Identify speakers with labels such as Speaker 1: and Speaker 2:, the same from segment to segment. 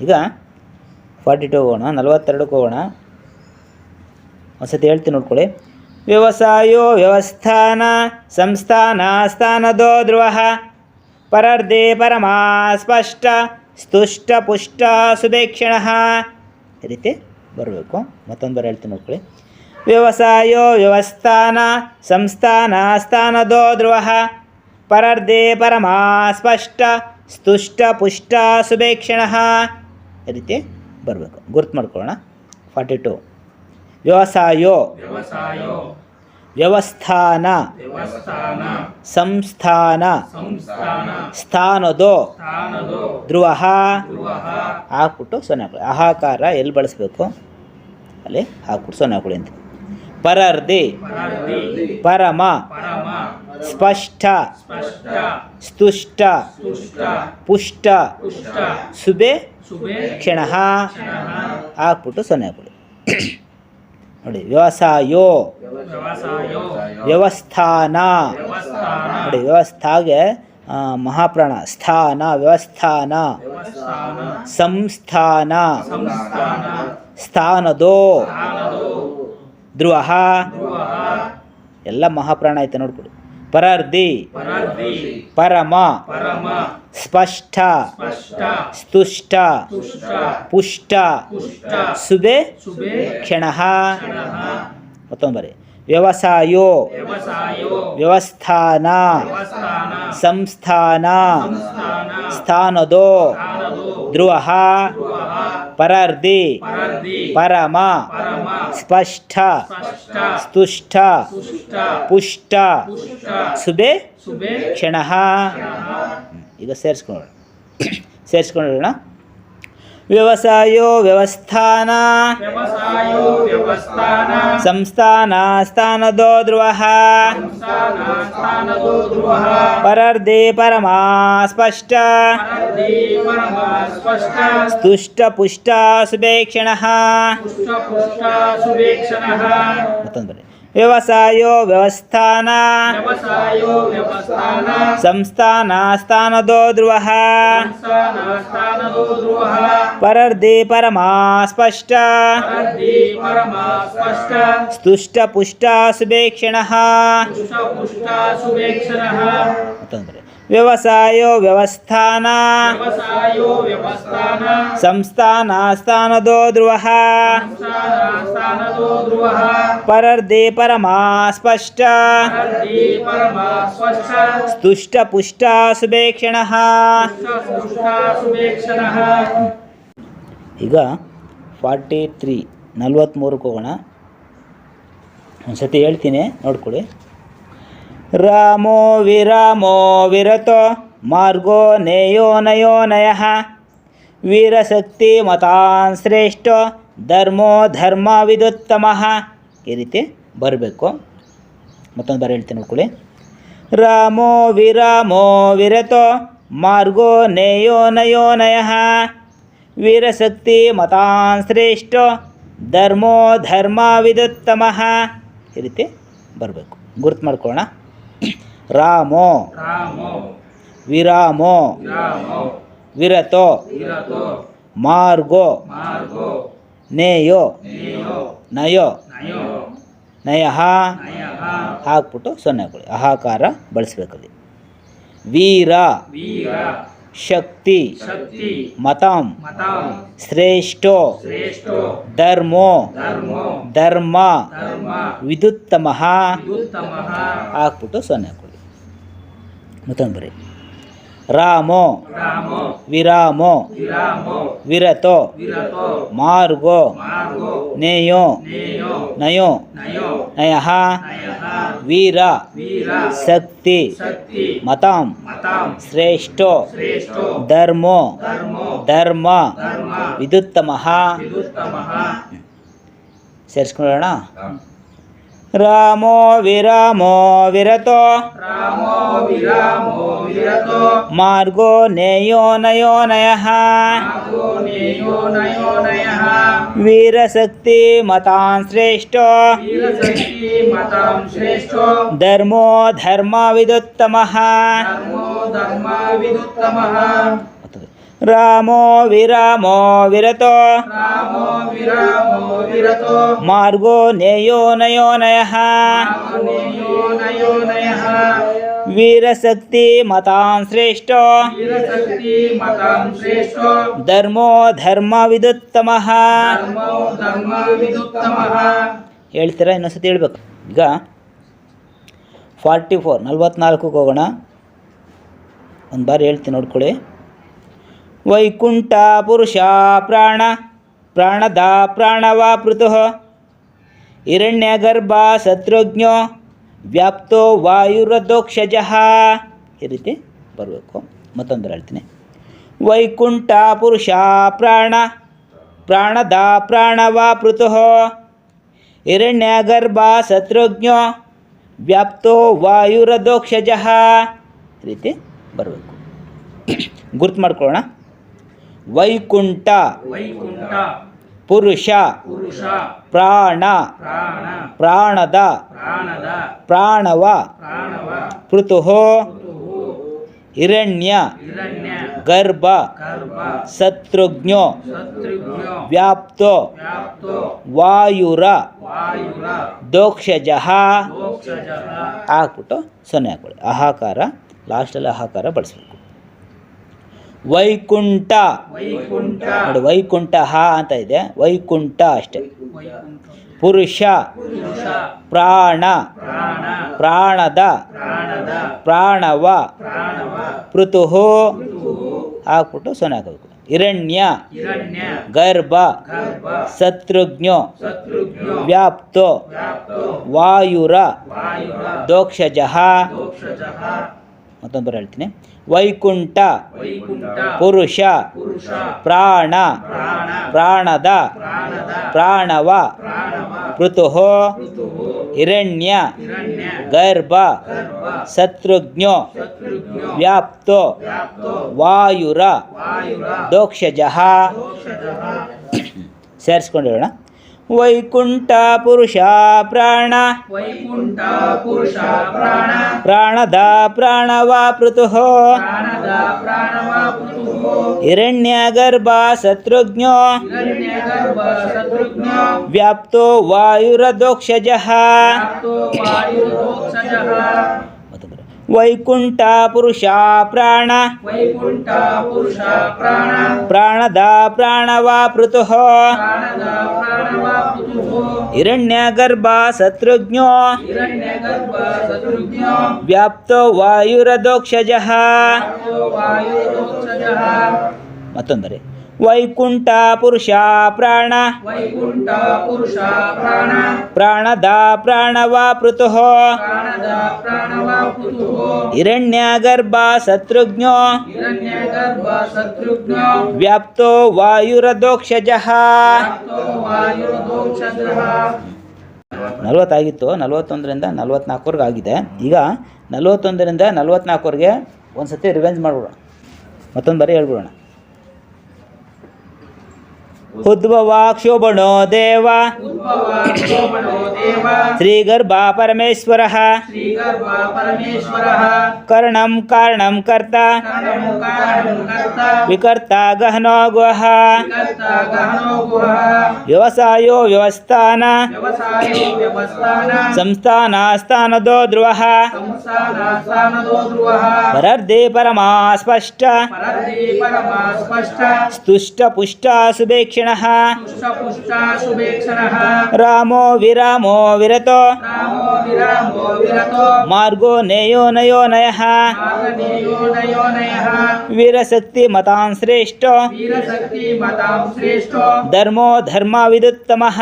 Speaker 1: ಈಗ forty to ಹೋಗೋಣ, ನಲವತ್ತೆರಡಕ್ಕೆ ಹೋಗೋಣ. ಒಂದ್ಸತಿ ಹೇಳ್ತೀನಿ ನೋಡ್ಕೊಳ್ಳಿ. ವ್ಯವಸಾಯೋ ವ್ಯವಸ್ಥಾನ, ಸಂಸ್ಥಾನ, ಸ್ಥಾನದೋ ಧ್ರುವ. ಪರರ್ಧೆ ಪರಮಾ ಸ್ಪಷ್ಟ, ಸ್ತುಷ್ಟ ಪುಷ್ಟ ಸುಭೇಕ್ಷಣ ಈ ರೀತಿ ಬರಬೇಕು. ಮತ್ತೊಂದು ಬರ ಹೇಳ್ತೀನಿ ನೋಡ್ಕೊಳ್ಳಿ. ವ್ಯವಸಾಯೋ ವ್ಯವಸ್ಥಾನ, ಸಂಸ್ಥಾನ, ಸ್ಥಾನದೋ ಧ್ರುವ. ಪರರ್ಧೆ ಪರಮಾ ಸ್ಪಷ್ಟ ಸ್ತುಷ್ಟ ಪುಷ್ಟ ಸುಭೇಕ್ಷಣ ಈ ರೀತಿ ಬರಬೇಕು. ಗುರ್ತು ಮಾಡ್ಕೊಳ್ಳೋಣ. Forty two. ವ್ಯವಸಾಯೋ. ವ್ಯವಸ್ಥಾನ. ಸಂಸ್ಥಾನ. ಸ್ಥಾನದೋ. ಧ್ರುವ. ಹಾಕ್ಬಿಟ್ಟು ಸೊನ್ನೆ ಹಾಕೊಳ್ಳಿ ಅಹಾಕಾರ ಎಲ್ಲಿ ಬಳಸಬೇಕು? ಅಲ್ಲಿ ಹಾಕ್ಬಿಟ್ಟು ಸೊನ್ನೆ ಹಾಕೊಳ್ಳಿ ಅಂತ. ಪರಾರ್ಧಿ ಪರಮ. ಸ್ಪಷ್ಟ. ಸ್ತುಷ್ಟ.
Speaker 2: ತುಷ್ಟ
Speaker 1: ಪುಷ್ಟ. ಸುಬೆ. ಕ್ಷಣ. ಹಾಕ್ಬಿಟ್ಟು ಸೊನ್ನೆ ಹಾಕ್ಬಿಡಿ. ನೋಡಿ, ವ್ಯವಸಾಯೋ. ವ್ಯವಸ್ಥಾನ. ನೋಡಿ, ವ್ಯವಸ್ಥಾಗೆ ಮಹಾಪ್ರಾಣ. ಸ್ಥಾನ, ವ್ಯವಸ್ಥಾನ. ಸಂಸ್ಥಾನ. ಸ್ಥಾನದೋ. ಧ್ರುವ. ಎಲ್ಲ ಮಹಾಪ್ರಾಣ ಆಯ್ತು ನೋಡ್ಕೊಡು ಪರಾರ್ಧಿ. ಪರಮ. ಸ್ಪಷ್ಟ. ಸ್ತುಷ್ಟ.
Speaker 2: ತುಷ್ಟ
Speaker 1: ಪುಷ್ಟ. ಸುಬೆ. ಕ್ಷಣ. ಮತ್ತೊಂದು ವ್ಯವಸಾಯೋ. ವ್ಯವಸ್ಥಾನ. ಸಂಸ್ಥಾನ. ಸ್ಥಾನದೋ. ಧ್ರುವ. ಪರಾರ್ಧಿ. ಪರಮ. ಸ್ಪಷ್ಟ. ಸ್ತುಷ್ಟ
Speaker 2: ತುಷ್ಟ.
Speaker 1: ಪುಷ್ಟ. ಸುಬೆ. ಕ್ಷಣ. ಈಗ ಸೇರಿಸ್ಕೊಳ್ಳೋಣ. ಸೇರಿಸ್ಕೊಳ್ಳೋಣ ವ್ಯವಸಾಯೋ ವ್ಯವಸ್ಥಾನ
Speaker 2: ವ್ಯವಸಾಯೋ ವ್ಯವಸ್ಥಾನ
Speaker 1: ಸಂಸ್ಥಾನ ಸ್ಥಾನದೋ ಧ್ರುವ
Speaker 2: ಸಂಸ್ಥಾನ ಸ್ಥಾನದೋ ಧ್ರುವ
Speaker 1: ಪರರ್ಧಿ ಪರಮಾ ಸ್ಪಷ್ಟ
Speaker 2: ಪರಾರ್ಧಿ ಪರಮ ಸ್ಪಷ್ಟ
Speaker 1: ಸ್ತುಷ್ಟ ಪುಷ್ಟ ಸುಭೇಕ್ಷಣ
Speaker 2: ಪುಷ್ಟ ಪುಷ್ಟ ಶುಭೇಕ್ಷಣಃ
Speaker 1: ಮತ್ತೊಂದು ಬರಿ ವ್ಯವಸಾಯೋ ವ್ಯವಸ್ಥಾನ
Speaker 2: ವ್ಯವಸಾಯೋ ವ್ಯವಸ್ಥಾನ
Speaker 1: ಸಂಸ್ಥಾನ ಸ್ಥಾನದೋ ಧ್ರುವ
Speaker 2: ಸಂಸ್ಥಾನ ಸ್ಥಾನದೋ ಧ್ರುವ
Speaker 1: ಪರರ್ಧಿ ಪರಮಾ ಸ್ಪಷ್ಟ
Speaker 2: ಪರಾರ್ಧಿ ಪರಮ ಸ್ಪಷ್ಟ
Speaker 1: ಸ್ತುಷ್ಟ ಪುಷ್ಟ ಸುಭೇಕ್ಷಣ ವ್ಯವಸಾಯೋ ವ್ಯವಸ್ಥಾನ. ಸಂಸ್ಥಾನ ಸ್ಥಾನದೋ ಧ್ರುವ.
Speaker 2: ಪರರ್ದೆ
Speaker 1: ಪರರ್ಧಿ ಪರಮಾ ಸ್ಪಷ್ಟ. ಸ್ತುಷ್ಟ ಪುಷ್ಟ ಸುಭೇಕ್ಷಣ. ಈಗ ಫಾರ್ಟಿ ತ್ರೀ ನಲ್ವತ್ತ್ಮೂರಕ್ಕೆ ಹೋಗೋಣ. ಒಂದು ಸತಿ ಹೇಳ್ತೀನಿ ನೋಡ್ಕೊಳ್ಳಿ. ರಾಮೋ ವಿರಾಮೋ ವಿರತೋ ಮಾರ್ಗೋ ನೇಯೋ ನಯೋ ನಯ. ವೀರಶಕ್ತಿ ಮತಾನ್ ಶ್ರೇಷ್ಠ ಧರ್ಮೋ ಧರ್ಮ ವಿದುತ್ತಮಃ. ಈ ರೀತಿ ಬರಬೇಕು. ಮತ್ತೊಂದು ಹೇಳ್ತೀನಿ ನೋಡ್ಕೊಳ್ಳಿ ರಾಮೋ ವಿರಾಮೋ ವಿರತೋ ಮಾರ್ಗೋ ನೇಯೋ ನಯೋ ನಯ. ವೀರಶಕ್ತಿ ಮತಾನ್ ಶ್ರೇಷ್ಠ ಧರ್ಮೋ ಧರ್ಮ ವಿದುತ್ತಮಃ. ಈ ರೀತಿ ಬರಬೇಕು. ಗುರುತು ಮಾಡ್ಕೊಳ್ಳೋಣ. ರಾಮೋ.
Speaker 2: ರಾಮೋ.
Speaker 1: ವಿರಾಮೋ.
Speaker 2: ರಾಮೋ
Speaker 1: ವಿರತೋ. ಮಾರ್ಗೋ. ನೇಯೋ.
Speaker 2: ನೇಯೋ.
Speaker 1: ನಯೋ. ಹಾಕ್ಬಿಟ್ಟು ಸೊನ್ನೆ ಹಾಕೊಳ್ಳಿ ಅಹಾಕಾರ ಬಳಸ್ಬೇಕಲ್ಲಿ ವೀರ. ಶಕ್ತಿ ಮತಂ ಶ್ರೇಷ್ಠೋ ಧರ್ಮೋ
Speaker 2: ಧರ್ಮೋ
Speaker 1: ವಿದುತ್ತಮಃ
Speaker 2: ವಿದುತ್ತಮಃ.
Speaker 1: ಹಾಕ್ಬಿಟ್ಟು ಸೊನ್ನೆ ಹಾಕೊಳ್ಳಿ ಮತ್ತೊಂದು ಬರಿ. ರಾಮೋ.
Speaker 2: ರಾಮೋ.
Speaker 1: ವಿರಾಮೋ. ವಿರತೋ. ಮಾರ್ಗೋ. ನೇಯೋ.
Speaker 2: ನೇಯೋ.
Speaker 1: ನಯೋ. ವೀರ. ಶಕ್ತಿ. ಮತಂ. ಶ್ರೇಷ್ಠೋ. ಧರ್ಮೋ.
Speaker 2: ಧರ್ಮೋ.
Speaker 1: ವಿದುತ್ತಮಃ. ಸೇರಿಸ್ಕೊಳ್ಳೋಣ. ರಾಮೋ ವಿರಾಮೋ ವಿರತೋ.
Speaker 2: ರಾಮೋ ವಿರಾಮೋ ವಿರತೋ
Speaker 1: ಮಾರ್ಗೋ ನೇಯೋ ನಯೋ ನಯಃ
Speaker 2: ಮಾರ್ಗೋ ನೇಯೋ ನಯೋ ನಯಃ
Speaker 1: ವೀರಶಕ್ತಿ ಮತಾನ್ ಶ್ರೇಷ್ಠೋ
Speaker 2: ವೀರಶಕ್ತಿ ಮತಂ ಶ್ರೇಷ್ಠೋ
Speaker 1: ಧರ್ಮೋ ಧರ್ಮ ವಿದುತ್ತಮಃ ವೀರಶಕ್ತಿ ಮತಾನ್ ಶ್ರೇಷ್ಠೋ. ಧರ್ಮೋ ಧರ್ಮ ವಿದುತ್ತಮಃ. ಹೇಳ್ತೀರಾ? ಇನ್ನೊಂದ್ಸತಿ ಹೇಳ್ಬೇಕು. ಈಗ ಫಾರ್ಟಿ ಫೋರ್ ನಲ್ವತ್ನಾಲ್ಕು ಹೋಗೋಣ. ಒಂದು ಬಾರಿ ಹೇಳ್ತೀನಿ ನೋಡ್ಕೊಳ್ಳಿ. ವೈಕುಂಠ ಪುರುಷ ಪ್ರಾಣ ಪ್ರಾಣದ ಪ್ರಾಣವ ಪೃತು ಹಿರಣ್ಯ ಗರ್ಭ ಶತ್ರುಘ್ನೋ ವ್ಯಾಪ್ತೋ ವಾಯುರದೋಕ್ಷಜಃ ಈ ರೀತಿ ಬರಬೇಕು. ಮತ್ತೊಂದು ಹೇಳ್ತೀನಿ. ವೈಕುಂಠ ಪುರುಷ ಪ್ರಾಣ, ಪ್ರಾಣದ ಪ್ರಾಣವಾ ಪೃತು ಹಿರಣ್ಯ ಗರ್ಭ ಶತ್ರುಘ್ನೋ, ವ್ಯಾಪ್ತೋ ವಾಯುರದೋಕ್ಷಜಃ ಈ ರೀತಿ ಬರಬೇಕು. ಗುರ್ತು ಮಾಡ್ಕೊಳ್ಳೋಣ. ವೈಕುಂಠ.
Speaker 2: ವೈಕುಂಠ.
Speaker 1: ಪುರುಷ. ಪ್ರಾಣ.
Speaker 2: ಪ್ರಾಣ.
Speaker 1: ಪ್ರಾಣದ. ಪ್ರಾಣವ. ಪೃತು ಹಿರಣ್ಯ. ಗರ್ಭ. ಶತ್ರುಘ್ನೋ. ವ್ಯಾಪ್ತೋ. ವಾಯುರ. ದೋಕ್ಷಜ. ಹಾಕ್ಬಿಟ್ಟು ಸೊನ್ನೆ ಹಾಕೊಳ್ಳಿ ಅಹಾಕಾರ. ಲಾಸ್ಟಲ್ಲಿ ಅಹಾಕಾರ ಬಳಸಬೇಕು. ವೈಕುಂಠ. ನೋಡಿ ವೈಕುಂಠ ಹ ಅಂತ ಇದೆ. ವೈಕುಂಠ ಅಷ್ಟೇ. ಪುರುಷ. ಪ್ರಾಣ.
Speaker 2: ಪ್ರಾಣ.
Speaker 1: ಪ್ರಾಣದ. ಪ್ರಾಣವ. ಪೃತು ಹಾಕ್ಬಿಟ್ಟು ಸೊನೆ ಹಾಕಬೇಕು. ಹಿರಣ್ಯ. ಗರ್ಭ. ಶತ್ರುಘ್ನ. ವ್ಯಾಪ್ತೋ. ವಾಯುರ. ದೋಕ್ಷಜಃ
Speaker 2: ದೋಕ್ಷಜಃ
Speaker 1: ಮತ್ತೊಂದು ಬರ ಹೇಳ್ತೀನಿ. ವೈಕುಂಠ. ಪುರುಷ. ಪ್ರಾಣ.
Speaker 2: ಪ್ರಾಣ.
Speaker 1: ಪ್ರಾಣದ. ಪ್ರಾಣವ. ಪೃತು ಹಿರಣ್ಯ. ಗರ್ಭ. ಶತ್ರುಘ್ನೋ. ವ್ಯಾಪ್ತೋ. ವಾಯುರ. ದೋಕ್ಷಜಃ. ಸೇರಿಸ್ಕೊಂಡಿರೋಣ. ವೈಕುಂಠ ಪುರುಷ ಪ್ರಾಣ
Speaker 2: ವೈಕುಂಠ ಪುರುಷ ಪ್ರಾಣ
Speaker 1: ಪ್ರಾಣದ ಪ್ರಾಣವ ಪೃತು
Speaker 2: ಪ್ರಾಣದ ಪ್ರಾಣವ ಪೃಥುವು
Speaker 1: ಹಿರಣ್ಯ ಗರ್ಭ ಶತ್ರುಘ್ನೋ
Speaker 2: ಹಿರಣ್ಯ ಗರ್ಭ ಶತ್ರುಘ್ನೋ
Speaker 1: ವ್ಯಾಪ್ತೋ ವಾಯುರದೋಕ್ಷಜಃ
Speaker 2: ವ್ಯಾಪ್ತೋ ವಾಯುರ್ದೋಕ್ಷಜಃ
Speaker 1: ಮತ್ತೊಂದು ವೈಕುಂಠ ಪುರುಷ ಪ್ರಾಣ.
Speaker 2: ವೈಕುಂಠ ಪುರುಷ ಪ್ರಾಣ.
Speaker 1: ಪ್ರಾಣದ ಪ್ರಾಣವ ಪೃತು ಹಿರಣ್ಯ ಗರ್ಭ ಶತ್ರುಘ್ನೋ. ವ್ಯಾಪ್ತೋ ವಾಯುರದೋಕ್ಷಜ. ಮತ್ತೊಂದರೆ. ವೈಕುಂಠ ಪುರುಷ ಪ್ರಾಣ.
Speaker 2: ವೈಕುಂಠ ಪುರುಷ ಪ್ರಾಣ.
Speaker 1: ಪ್ರಾಣದ ಪ್ರಾಣವ ಪೃತು ಹಿರಣ್ಯ ಗರ್ಭ ಶತ್ರುಘ್ನೋ.
Speaker 2: ಹಿರಣ್ಯ ಗರ್ಭ ಶತ್ರುಘ್ನೋ.
Speaker 1: ವ್ಯಾಪ್ತೋ
Speaker 2: ವ್ಯಾಪ್ತೋ ವಾಯುರ್ದೋಕ್ಷಜಃ
Speaker 1: ನಲ್ವತ್ತಾಗಿತ್ತು ನಲ್ವತ್ತೊಂದರಿಂದ ನಲ್ವತ್ನಾಲ್ಕವರೆಗೆ ಆಗಿದೆ ಈಗ ನಲ್ವತ್ತೊಂದರಿಂದ ನಲ್ವತ್ನಾಲ್ಕವರೆಗೆ ಒಂದು ಸತಿ ರಿವೆಂಜ್ ಮಾಡ್ಬಿಡೋಣ. ಮತ್ತೊಂದು ಬರೀ ಹೇಳ್ಬಿಡೋಣ. उद्भवाक्षोभणो देव। श्रीगर्भा
Speaker 2: परमेश्वर कर्णम कारण
Speaker 1: कर्ता। विकर्ता
Speaker 2: गहनो गुहा।
Speaker 1: ಕರ್ಣಂ ಕಾರಣಂ ಕರ್ತ
Speaker 2: ಕಾರಣಂ ಕಾರಣಂ ಕರ್ತ
Speaker 1: ವಿಕರ್ತ ಗಹನೋ ಗುಹ
Speaker 2: ವಿಕರ್ತ ಗಹನೋ ಗುಹ
Speaker 1: ವ್ಯವಸಾಯೋ ವ್ಯವಸ್ಥಾನ
Speaker 2: ವ್ಯವಸಾಯೋ ವ್ಯವಸ್ಥಾನ
Speaker 1: ಸಂಸ್ಥಾನ ಸ್ಥಾನದೋ ಧ್ರುವ
Speaker 2: ಸಂಸ್ಥಾನ ಸ್ಥಾನದೋ ಧ್ರುವಃ
Speaker 1: ಪರರ್ಧಿ ಪರಮಾ ಸ್ಪಷ್ಟ
Speaker 2: ಪರದಿ ಪರಮ ಸ್ಪಷ್ಟ
Speaker 1: ಸ್ತುಷ್ಟ ಪುಷ್ಟ ಸುಭೇಕ್ಷಿಣ
Speaker 2: ಪುಷ್ಟ ಪುಷ್ಟ ಶುಭೇಕ್ಷಣಃ
Speaker 1: ರಾಮೋ ವಿರಾಮೋ ವಿರತೋ
Speaker 2: ರಾಮೋ ವಿರಾಮೋ ವಿರತೋ
Speaker 1: ಮಾರ್ಗೋ ನೇಯೋ ನಯೋ ನಯಃ
Speaker 2: ಮಾಗನೇಯೋ ನಯೋ ನಯಃ
Speaker 1: ವೀರಶಕ್ತಿ ಮತಾನ್ ಶ್ರೇಷ್ಠೋ
Speaker 2: ವೀರಶಕ್ತಿ ಮತಾಂ ಶ್ರೇಷ್ಠೋ
Speaker 1: ಧರ್ಮೋ ಧರ್ಮ ವಿದುತ್ತಮಃ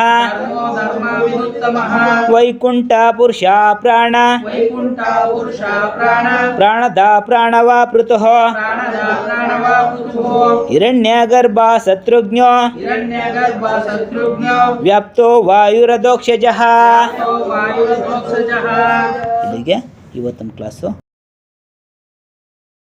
Speaker 1: ಇಲ್ಲಿಗೆ ಇವತ್ತಿನ ಕ್ಲಾಸು